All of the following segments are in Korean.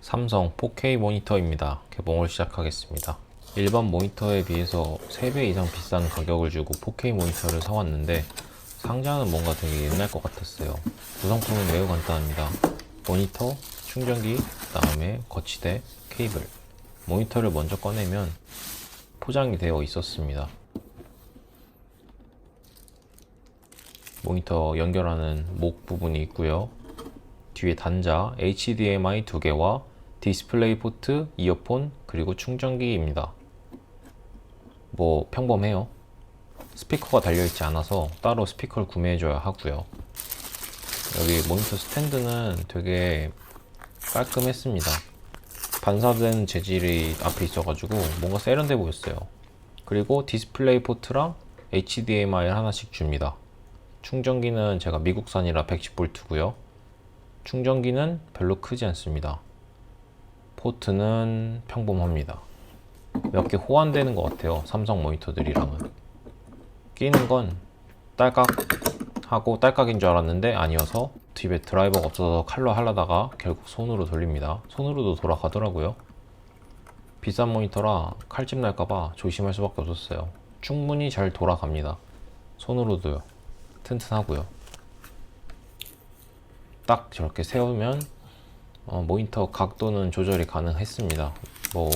삼성 4K 모니터입니다. 개봉을 시작하겠습니다. 일반 모니터에 비해서 3배 이상 비싼 가격을 주고 4K 모니터를 사왔는데 상자는 뭔가 되게 옛날 것 같았어요. 구성품은 매우 간단합니다. 모니터, 충전기, 다음에 거치대, 케이블. 모니터를 먼저 꺼내면 포장이 되어 있었습니다. 모니터 연결하는 목 부분이 있고요. 뒤에 단자 HDMI 두 개와 디스플레이 포트, 이어폰, 그리고 충전기입니다. 뭐 평범해요. 스피커가 달려있지 않아서 따로 스피커를 구매해줘야 하고요. 여기 모니터 스탠드는 되게 깔끔했습니다. 반사된 재질이 앞에 있어가지고 뭔가 세련돼 보였어요. 그리고 디스플레이 포트랑 HDMI 하나씩 줍니다. 충전기는 제가 미국산이라 110V고요. 충전기는 별로 크지 않습니다. 포트는 평범합니다. 몇 개 호환되는 것 같아요. 삼성 모니터들이랑은. 끼는 건 딸깍 하고 딸깍인 줄 알았는데 아니어서 집에 드라이버가 없어서 칼로 하려다가 결국 손으로 돌립니다. 손으로도 돌아가더라고요. 비싼 모니터라 칼집 날까봐 조심할 수밖에 없었어요. 충분히 잘 돌아갑니다. 손으로도요. 튼튼하고요. 딱 저렇게 세우면 어, 모니터 각도는 조절이 가능했습니다. 뭐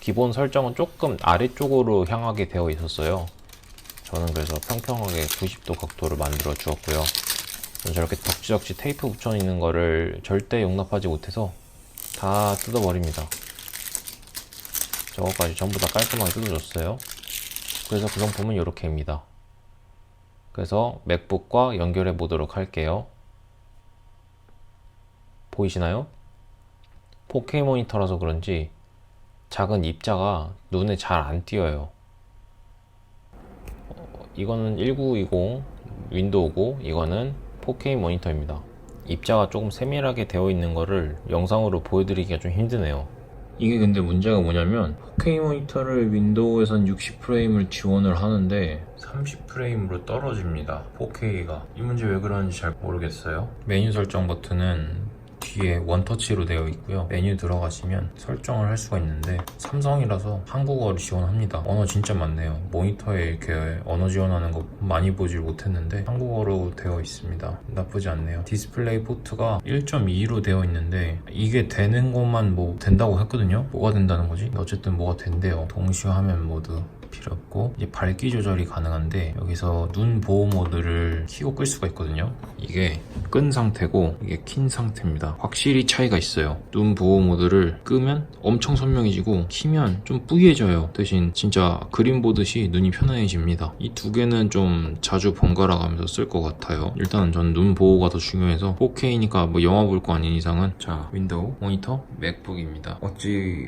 기본 설정은 조금 아래쪽으로 향하게 되어 있었어요. 저는 그래서 평평하게 90도 각도를 만들어 주었고요. 저렇게 덕지덕지 테이프 붙여 있는 거를 절대 용납하지 못해서 다 뜯어버립니다. 저거까지 전부 다 깔끔하게 뜯어줬어요. 그래서 구성품은 이렇게입니다. 그래서 맥북과 연결해 보도록 할게요. 보이시나요? 4K 모니터라서 그런지 작은 입자가 눈에 잘 안 띄어요. 어, 이거는 1920 윈도우고 이거는 4K 모니터입니다. 입자가 조금 세밀하게 되어 있는 거를 영상으로 보여드리기가 좀 힘드네요. 이게 근데 문제가 뭐냐면 4K 모니터를 윈도우에선 60프레임을 지원을 하는데 30프레임으로 떨어집니다 4K가. 이 문제 왜 그러는지 잘 모르겠어요. 메뉴 설정 버튼은 뒤에 원터치로 되어 있고요. 메뉴 들어가시면 설정을 할 수가 있는데 삼성이라서 한국어를 지원합니다. 언어 진짜 많네요. 모니터에 이렇게 언어 지원하는 거 많이 보질 못했는데 한국어로 되어 있습니다. 나쁘지 않네요. 디스플레이 포트가 1.2로 되어 있는데 이게 되는 것만 뭐 된다고 했거든요? 뭐가 된다는 거지? 어쨌든 뭐가 된대요. 동시 화면 모드 필요 없고 이제 밝기 조절이 가능한데 여기서 눈 보호 모드를 키고 끌 수가 있거든요. 이게 끈 상태고 이게 킨 상태입니다. 확실히 차이가 있어요. 눈 보호 모드를 끄면 엄청 선명해지고 키면 좀 뿌얘져요. 대신 진짜 그림 보듯이 눈이 편안해집니다. 이 두 개는 좀 자주 번갈아 가면서 쓸 것 같아요. 일단은 저는 눈 보호가 더 중요해서 4K니까 뭐 영화 볼 거 아닌 이상은 자 윈도우 모니터 맥북입니다. 어찌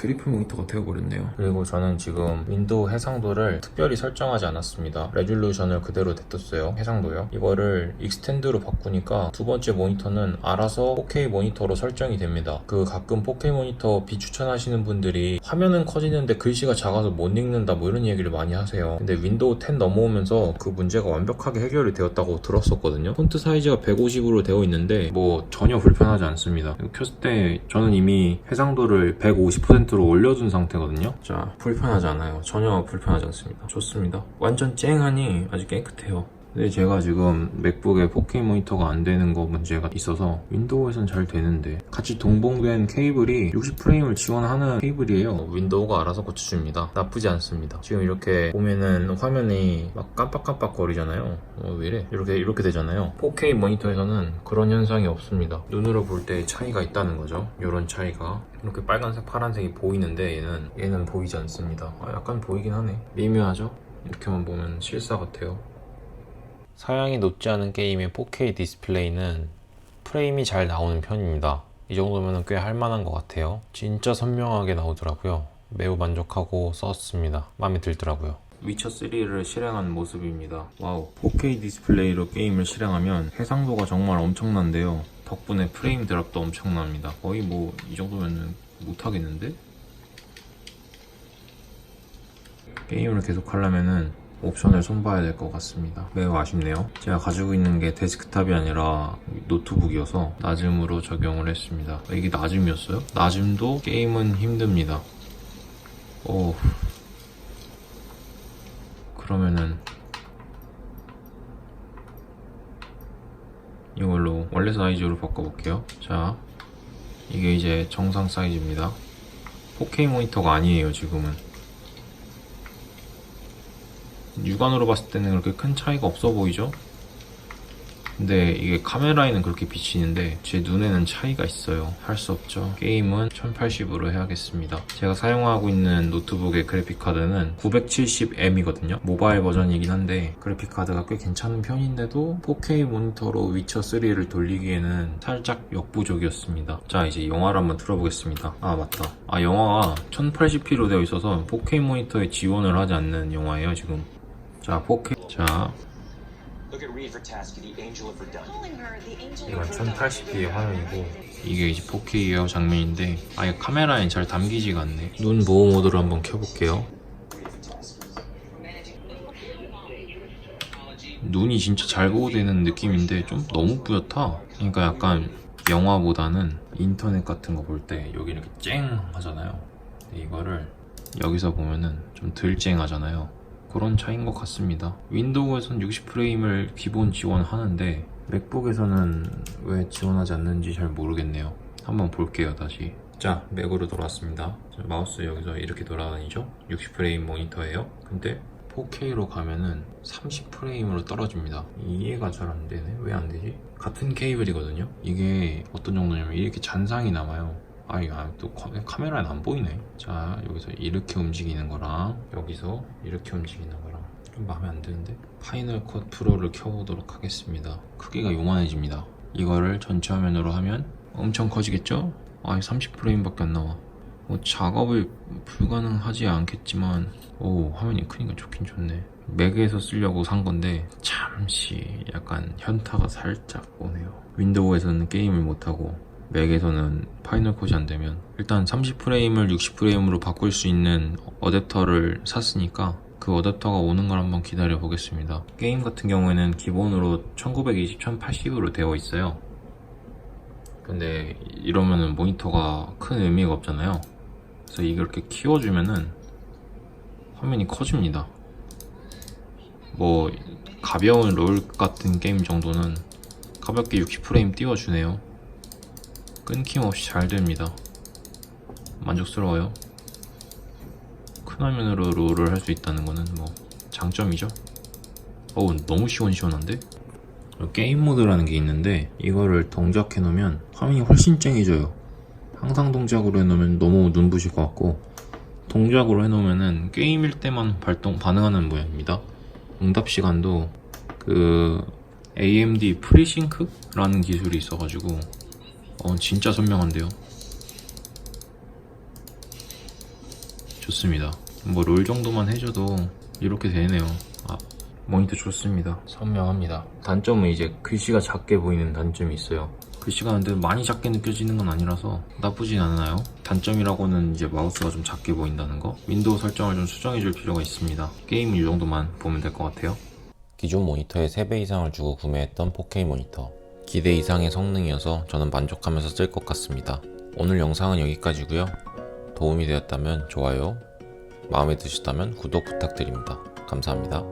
트리플 모니터가 되어버렸네요. 그리고 저는 지금 윈도우 해상도를 특별히 설정하지 않았습니다. 레졸루션을 그대로 냅뒀어요. 해상도요. 이거를 익스텐드로 바꾸니까 두 번째 모니터는 알아서 4K 모니터로 설정이 됩니다. 그 가끔 4K 모니터 비추천하시는 분들이 화면은 커지는데 글씨가 작아서 못 읽는다 뭐 이런 얘기를 많이 하세요. 근데 윈도우 10 넘어오면서 그 문제가 완벽하게 해결이 되었다고 들었었거든요. 폰트 사이즈가 150으로 되어 있는데 뭐 전혀 불편하지 않습니다. 켰을 때 저는 이미 해상도를 150%로 올려둔 상태거든요. 자, 불편하지 않아요. 전혀 불편하지 않습니다. 좋습니다. 완전 쨍하니 아주 깨끗해요. 근데 제가 지금 맥북에 4K 모니터가 안 되는 거 문제가 있어서 윈도우에선 잘 되는데 같이 동봉된 케이블이 60프레임을 지원하는 케이블이에요. 윈도우가 알아서 고쳐줍니다. 나쁘지 않습니다. 지금 이렇게 보면은 화면이 막 깜빡깜빡 거리잖아요. 어, 왜 이래? 이렇게 이렇게 되잖아요. 4K 모니터에서는 그런 현상이 없습니다. 눈으로 볼 때 차이가 있다는 거죠. 이런 차이가 이렇게 빨간색, 파란색이 보이는데 얘는 얘는 보이지 않습니다. 아, 약간 보이긴 하네. 미묘하죠? 이렇게만 보면 실사 같아요. 사양이 높지 않은 게임의 4K 디스플레이는 프레임이 잘 나오는 편입니다. 이 정도면 꽤 할만한 것 같아요. 진짜 선명하게 나오더라고요. 매우 만족하고 썼습니다. 마음에 들더라고요. 위쳐 3를 실행한 모습입니다. 와우. 4K 디스플레이로 게임을 실행하면 해상도가 정말 엄청난데요. 덕분에 프레임 드랍도 엄청납니다. 거의 뭐 이 정도면 못하겠는데? 게임을 계속 하려면은 옵션을 손봐야 될 것 같습니다. 매우 아쉽네요. 제가 가지고 있는 게 데스크탑이 아니라 노트북이어서 낮음으로 적용을 했습니다. 이게 낮음이었어요? 낮음도 게임은 힘듭니다. 오. 그러면은 이걸로 원래 사이즈로 바꿔볼게요. 자, 이게 이제 정상 사이즈입니다. 4K 모니터가 아니에요, 지금은. 육안으로 봤을 때는 그렇게 큰 차이가 없어 보이죠? 근데 이게 카메라에는 그렇게 비치는데 제 눈에는 차이가 있어요. 할 수 없죠. 게임은 1080으로 해야겠습니다. 제가 사용하고 있는 노트북의 그래픽카드는 970M이거든요. 모바일 버전이긴 한데 그래픽카드가 꽤 괜찮은 편인데도 4K 모니터로 위쳐 3를 돌리기에는 살짝 역부족이었습니다. 자 이제 영화를 한번 틀어보겠습니다. 아 맞다. 아 영화가 1080p로 되어 있어서 4K 모니터에 지원을 하지 않는 영화예요 지금. 자 4K 자. 이건 of Verdun. 1080p의 화면이고. 이게 이제 4K예요 장면인데 아예 카메라엔 잘 담기지가 않네. 눈 보호 모드로 한번 켜볼게요. 눈이 진짜 잘 보호되는 느낌인데 좀 너무 뿌옇다. 그러니까 약간 영화보다는 인터넷 같은 거 볼 때 여기 이렇게 쨍 하잖아요. 이거를 여기서 보면은 좀 덜 쨍하잖아요 그런 차이인 것 같습니다. 윈도우에선 60프레임을 기본 지원하는데 맥북에서는 왜 지원하지 않는지 잘 모르겠네요. 한번 볼게요 다시. 자 맥으로 돌아왔습니다. 자, 마우스 여기서 이렇게 돌아다니죠? 60프레임 모니터예요. 근데 4K로 가면은 30프레임으로 떨어집니다. 이해가 잘 안 되네. 왜 안 되지? 같은 케이블이거든요. 이게 어떤 정도냐면 이렇게 잔상이 남아요. 아 이거 아, 또 카- 카메라엔 안 보이네. 자 여기서 이렇게 움직이는 거랑 여기서 이렇게 움직이는 거랑 좀 마음에 안 드는데 파이널 컷 프로를 켜보도록 하겠습니다. 크기가 요만해집니다. 이거를 전체 화면으로 하면 엄청 커지겠죠? 아 30프레임밖에 안 나와. 뭐 작업을 불가능하지 않겠지만 오 화면이 크니까 좋긴 좋네. 맥에서 쓰려고 산 건데 잠시 약간 현타가 살짝 오네요. 윈도우에서는 게임을 못하고 맥에서는 파이널 컷이 안 되면 일단 30프레임을 60프레임으로 바꿀 수 있는 어댑터를 샀으니까 그 어댑터가 오는 걸 한번 기다려 보겠습니다. 게임 같은 경우에는 기본으로 1920, 1080으로 되어 있어요. 근데 이러면은 모니터가 큰 의미가 없잖아요. 그래서 이걸 이렇게 키워주면은 화면이 커집니다. 뭐 가벼운 롤 같은 게임 정도는 가볍게 60프레임 띄워주네요. 끊김없이 잘 됩니다. 만족스러워요. 큰 화면으로 롤을 할 수 있다는 거는 뭐 장점이죠. 어우 너무 시원시원한데? 게임 모드라는 게 있는데 이거를 동작해 놓으면 화면이 훨씬 쨍해져요. 항상 동작으로 해놓으면 너무 눈부실 것 같고 동작으로 해놓으면은 게임일 때만 발동 반응하는 모양입니다. 응답 시간도 그 AMD 프리싱크라는 기술이 있어가지고 어 진짜 선명한데요. 좋습니다. 뭐 롤 정도만 해줘도 이렇게 되네요. 아 모니터 좋습니다. 선명합니다. 단점은 이제 글씨가 작게 보이는 단점이 있어요. 글씨가 근데 많이 작게 느껴지는 건 아니라서 나쁘진 않아요. 단점이라고는 이제 마우스가 좀 작게 보인다는 거. 윈도우 설정을 좀 수정해 줄 필요가 있습니다. 게임은 이 정도만 보면 될 것 같아요. 기존 모니터의 3배 이상을 주고 구매했던 4K 모니터. 기대 이상의 성능이어서 저는 만족하면서 쓸 것 같습니다. 오늘 영상은 여기까지고요. 도움이 되었다면 좋아요, 마음에 드셨다면 구독 부탁드립니다. 감사합니다.